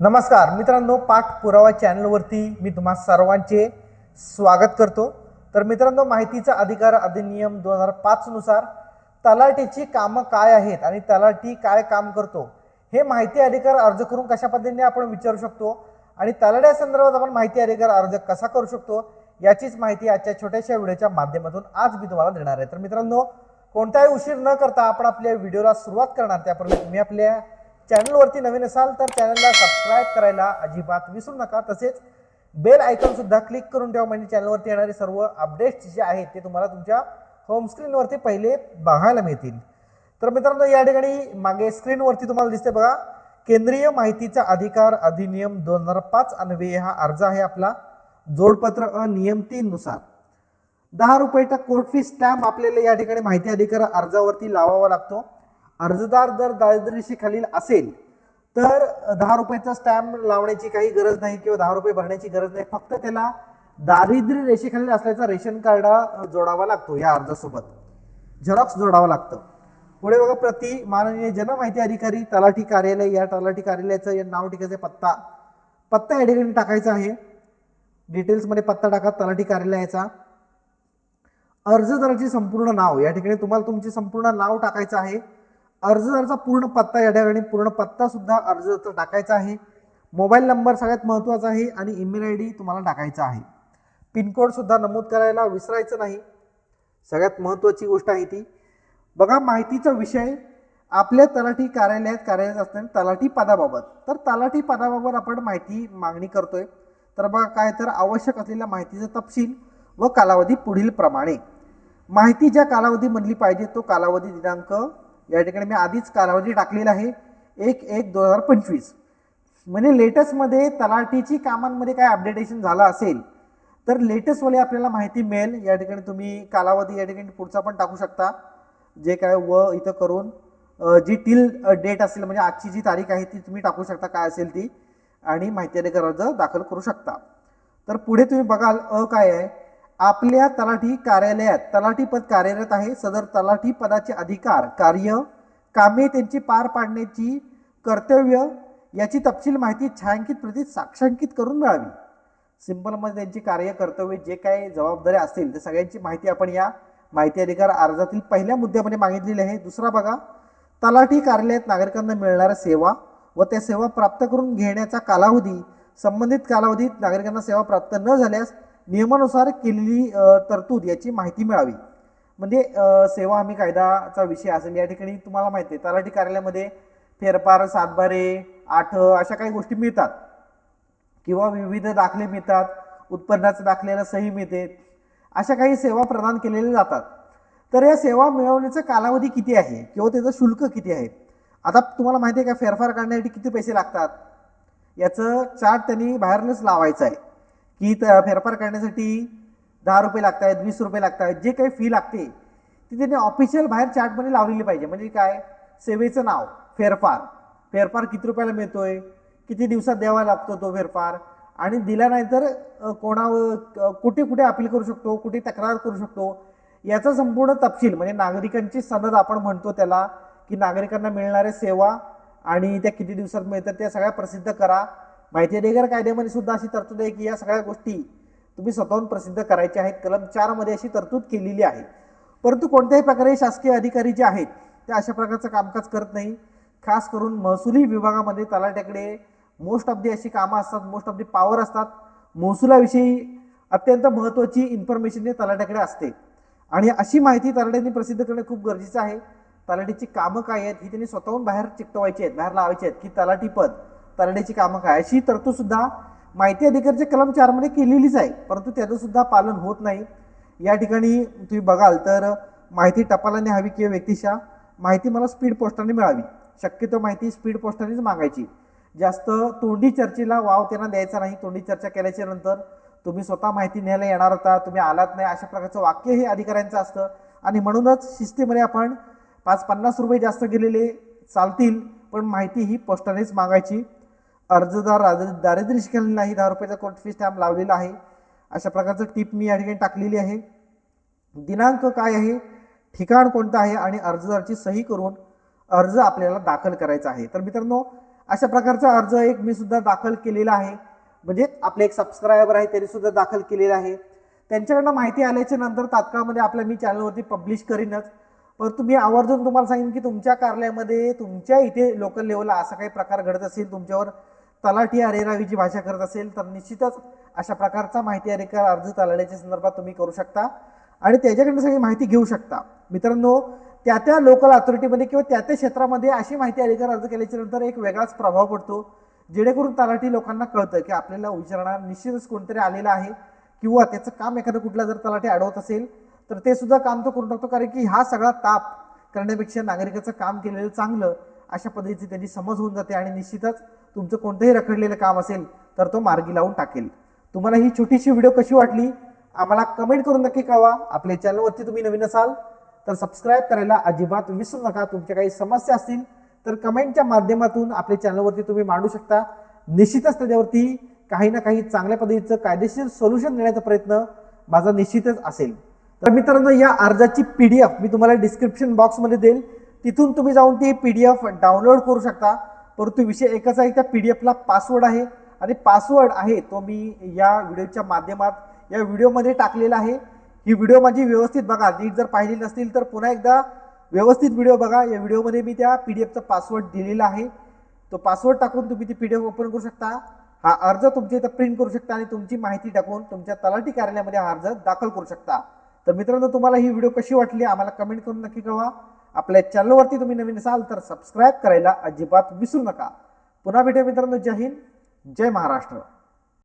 नमस्कार मित्रांनो पाठ पुरावा चॅनलवरती मी तुम्हा सर्वांचे स्वागत करतो. तर मित्रांनो माहितीचा अधिकार अधिनियम दोन हजार पाचनुसार तलाठीची कामं काय आहेत आणि तलाठी काय काम करतो हे माहिती अधिकार अर्ज करून कशा पद्धतीने आपण विचारू शकतो आणि तलाट्या संदर्भात आपण माहिती अधिकार अर्ज कसा करू शकतो याचीच माहिती आजच्या छोट्याशा व्हिडिओच्या माध्यमातून आज मी तुम्हाला देणार आहे. तर मित्रांनो कोणताही उशीर न करता आपण आपल्या व्हिडिओला सुरुवात करणार त्यापूर्वी तुम्ही आपल्या चॅनलवरती नवीन असाल तर चॅनलला सबस्क्राईब करायला अजिबात विसरू नका. तसेच बेल आयकॉन सुद्धा क्लिक करून ठेवा. म्हणजे चॅनलवरती येणारे सर्व अपडेट्स जे आहेत ते तुम्हाला तुमच्या होमस्क्रीनवरती पहिले बघायला मिळतील. तर मित्रांनो या ठिकाणी मागे स्क्रीनवरती तुम्हाला दिसते बघा. केंद्रीय माहितीचा अधिकार अधिनियम दोन हजार पाच अन्वये हा अर्ज आहे आपला. जोडपत्र अनियम तीननुसार. दहा रुपयाचा कोर्ट फी स्टॅम्प आपल्याला या ठिकाणी माहिती अधिकार अर्जावरती लावावा लागतो. अर्जदार जर दारिद्र्यरेषेखालील असेल तर दहा रुपयाचा स्टॅम्प लावण्याची काही गरज नाही किंवा दहा रुपये भरण्याची गरज नाही. फक्त त्याला दारिद्र्य रेषेखालील असल्याचा रेशन कार्ड जोडावा लागतो या अर्जासोबत. झेरॉक्स जोडावं लागतं. पुढे बघा प्रति माननीय जनमाहिती अधिकारी तलाठी कार्यालय या तलाठी कार्यालयाचं या नाव ठिकाणचे पत्ता. पत्ता या ठिकाणी टाकायचा आहे. डिटेल्समध्ये पत्ता टाका तलाठी कार्यालयाचा. अर्जदाराचे संपूर्ण नाव या ठिकाणी तुम्हाला तुमचे संपूर्ण नाव टाकायचं आहे. अर्जदाराचा पूर्ण पत्ता या ठिकाणी पूर्ण पत्ता सुद्धा अर्जदाराचा टाकायचा आहे. मोबाईल नंबर सगळ्यात महत्त्वाचा आहे आणि ईमेल आय डी तुम्हाला टाकायचा आहे. पिनकोड सुद्धा नमूद करायला विसरायचं नाही. सगळ्यात महत्त्वाची गोष्ट आहे ती. बघा माहितीचा विषय आपल्या तलाठी कार्यालयात कार्यरत असताना तलाठी पदाबाबत. तर तलाठी पदाबाबत आपण माहिती मागणी करतोय. तर बघा काय तर आवश्यक असलेल्या माहितीचा तपशील व कालावधी पुढील प्रमाणे माहिती ज्या कालावधी म्हणली पाहिजे तो कालावधी दिनांक या ठिकाणी मी आधीच कालावधी टाकलेला आहे. एक एक दोन हजार पंचवीस. म्हणजे लेटेस्टमध्ये तलाठीची कामांमध्ये काय अपडेटेशन झालं असेल तर लेटेस्टवाली आपल्याला माहिती मिळेल. या ठिकाणी तुम्ही कालावधी या ठिकाणी पुढचा पण टाकू शकता. जे काय व इथं करून जी टिल डेट असेल म्हणजे आजची जी तारीख आहे ती तुम्ही टाकू शकता. काय असेल ती. आणि माहिती अधिकार अर्ज दाखल करू शकता. तर पुढे तुम्ही बघाल अ काय आहे? आपल्या तलाठी कार्यालयात तलाठी पद कार्यरत आहे. सदर तलाठी पदाचे अधिकार कार्य कामे त्यांची पार पाडण्याची कर्तव्य याची तपशील माहिती छायांकित प्रतीत साक्षांकित करून मिळावी. सिंपलमध्ये त्यांची कार्य कर्तव्य जे काही जबाबदाऱ्या असतील त्या सगळ्यांची माहिती आपण या माहिती अधिकार अर्जातील पहिल्या मुद्द्यामध्ये मागितलेली आहे. दुसरा बघा तलाठी कार्यालयात नागरिकांना मिळणाऱ्या सेवा व त्या सेवा प्राप्त करून घेण्याचा कालावधी संबंधित कालावधीत नागरिकांना सेवा प्राप्त न झाल्यास नियमानुसार केलेली तरतूद याची माहिती मिळावी. म्हणजे सेवा हमी कायदाचा विषय असेल या ठिकाणी तुम्हाला माहिती आहे तलाठी कार्यालयामध्ये फेरफार सातबारे आठ अशा काही गोष्टी मिळतात. किंवा विविध दाखले मिळतात उत्पन्नाचं दाखल्याला सही मिळते अशा काही सेवा प्रदान केलेल्या जातात. तर या सेवा मिळवण्याचा कालावधी किती आहे? किंवा त्याचं शुल्क किती आहे? आता तुम्हाला माहिती आहे का फेरफार करण्यासाठी किती पैसे लागतात? याचं चार्ट त्यांनी बाहेरनंच लावायचं आहे. की फेरफार करण्यासाठी दहा रुपये लागत आहेत वीस रुपये लागत आहेत जे काही फी लागते ती त्यांनी ऑफिशियल बाहेर चार्टमध्ये लावलेली पाहिजे. म्हणजे काय? सेवेचं नाव फेरफार. फेरफार किती रुपयाला मिळतोय? किती दिवसात द्यावा लागतो तो फेरफार? आणि दिला नाही तर कोणावर कुठे कुठे अपील करू शकतो कुठे तक्रार करू शकतो याचा संपूर्ण तपशील म्हणजे नागरिकांची सनद आपण म्हणतो त्याला की नागरिकांना मिळणाऱ्या सेवा आणि त्या किती दिवसात मिळतात त्या सगळ्या प्रसिद्ध करा. माहिती अधिकार कायद्यामध्ये सुद्धा अशी तरतूद आहे की या सगळ्या गोष्टी तुम्ही स्वतःहून प्रसिद्ध करायच्या आहेत. कलम चारमध्ये अशी तरतूद केलेली आहे. परंतु कोणत्याही प्रकारे शासकीय अधिकारी जे आहेत ते अशा प्रकारचं कामकाज करत नाही. खास करून महसुली विभागामध्ये तलाट्याकडे मोस्ट ऑफ दी अशी कामं असतात मोस्ट ऑफ दी पॉवर असतात. महसुलाविषयी अत्यंत महत्त्वाची इन्फॉर्मेशन हे तलाट्याकडे असते. आणि अशी माहिती तलाट्यांनी प्रसिद्ध करणे खूप गरजेचं आहे. तलाठीची कामं काय आहेत ही त्यांनी स्वतःहून बाहेर चिकटवायची आहेत बाहेर लावायची आहेत की तलाठी पद तरण्याची कामं काय? अशी तरतूद सुद्धा माहिती अधिकारच्या कलम चारमध्ये केलेलीच आहे. परंतु त्याचं सुद्धा पालन होत नाही. या ठिकाणी तुम्ही बघाल तर माहिती टपालाने हवी किंवा व्यक्तिशा माहिती मला स्पीड पोस्टाने मिळावी. शक्यतो माहिती स्पीड पोस्टानेच मागायची. जास्त तोंडी चर्चेला वाव त्यांना द्यायचा नाही. तोंडी चर्चा केल्याच्यानंतर तुम्ही स्वतः माहिती न्यायला येणार होता तुम्ही आलात नाही अशा प्रकारचं वाक्य हे अधिकाऱ्यांचं असतं. आणि म्हणूनच शिस्तीमध्ये आपण पाच पन्नास रुपये जास्त गेलेले चालतील पण माहिती ही पोस्टानेच मागायची. अर्जदार दारिद्र्य दारिद्र्य शिकायला नाही. दहा रुपयाचा कोर्ट फी स्टॅम्प लावलेला आहे. अशा प्रकारचं टीप मी या ठिकाणी टाकलेली आहे. दिनांक काय आहे? ठिकाण कोणतं आहे? आणि अर्जदाराची सही करून अर्ज आपल्याला दाखल करायचा आहे. तर मित्रांनो अशा प्रकारचा अर्ज एक मी सुद्धा दाखल केलेला आहे. म्हणजे आपले एक सबस्क्रायबर आहे त्यांनी सुद्धा दाखल केलेला आहे. त्यांच्याकडनं माहिती आल्याच्यानंतर तात्काळमध्ये आपल्या मी चॅनलवरती पब्लिश करीनच. परंतु मी आवर्जून तुम्हाला सांगेन की तुमच्या कार्यालयामध्ये तुमच्या इथे लोकल लेवलला असा काही प्रकार घडत असेल तुमच्यावर तलाठी अरेरावीची भाषा करत असेल तर निश्चितच अशा प्रकारचा माहिती अधिकार अर्ज तलाठ्याच्या संदर्भात तुम्ही करू शकता आणि त्याच्याकडनं सगळी माहिती घेऊ शकता. मित्रांनो त्या त्या लोकल अथॉरिटीमध्ये किंवा त्या त्या क्षेत्रामध्ये अशी माहिती अधिकार अर्ज केल्याच्यानंतर एक वेगळाच प्रभाव पडतो जेणेकरून तलाठी लोकांना कळतं की आपल्याला विचारणार निश्चितच कोणतरी आलेलं आहे किंवा त्याचं काम एखादं कुठला जर तलाठी अडवत असेल तर ते सुद्धा काम तो करू टाकतो कारण की हा सगळा ताप करण्यापेक्षा नागरिकाचं काम केलेलं चांगलं अशा पद्धतीची त्यांची समज होऊन जाते आणि निश्चितच तुमचं कोणतंही रखडलेलं काम असेल तर तो मार्गी लावून टाकेल. तुम्हाला ही छोटीशी व्हिडिओ कशी वाटली? आम्हाला कमेंट करून नक्की कळवा. आपल्या चॅनलवरती तुम्ही नवीन असाल तर सबस्क्राईब करायला अजिबात विसरू नका. तुमच्या काही समस्या असतील तर कमेंटच्या माध्यमातून आपल्या चॅनलवरती तुम्ही मांडू शकता. निश्चितच त्याच्यावरती काही ना काही चांगल्या पद्धतीचं कायदेशीर सोल्युशन देण्याचा प्रयत्न माझा निश्चितच असेल. तर मित्रांनो या अर्जाची पी डी एफ मी तुम्हाला डिस्क्रिप्शन बॉक्समध्ये देईल. तिथून तुम्ही जाऊन ती पी डी एफ डाउनलोड करू शकता. परंतु विषय एकच आहे त्या पी डी एफला पासवर्ड आहे. आणि पासवर्ड आहे तो मी या व्हिडिओच्या माध्यमात या व्हिडिओमध्ये टाकलेला आहे. ही व्हिडिओ माझी व्यवस्थित बघा नीट जर पाहिली नसतील तर पुन्हा एकदा व्यवस्थित व्हिडिओ बघा. या व्हिडिओमध्ये मी त्या पी डी एफचा पासवर्ड दिलेला आहे. तो पासवर्ड टाकून तुम्ही ती पी डी एफ ओपन करू शकता. हा अर्ज तुमच्या इथं प्रिंट करू शकता आणि तुमची माहिती टाकून तुमच्या तलाठी कार्यालयामध्ये हा अर्ज दाखल करू शकता. तर मित्रांनो तुम्हाला ही व्हिडिओ कशी वाटली? आम्हाला कमेंट करून नक्की कळवा. आपल्या चॅनलवरती तुम्ही नवीन असाल तर सबस्क्राईब करायला अजिबात विसरू नका. पुन्हा भेटूया मित्रांनो. जय हिंद. जय महाराष्ट्र.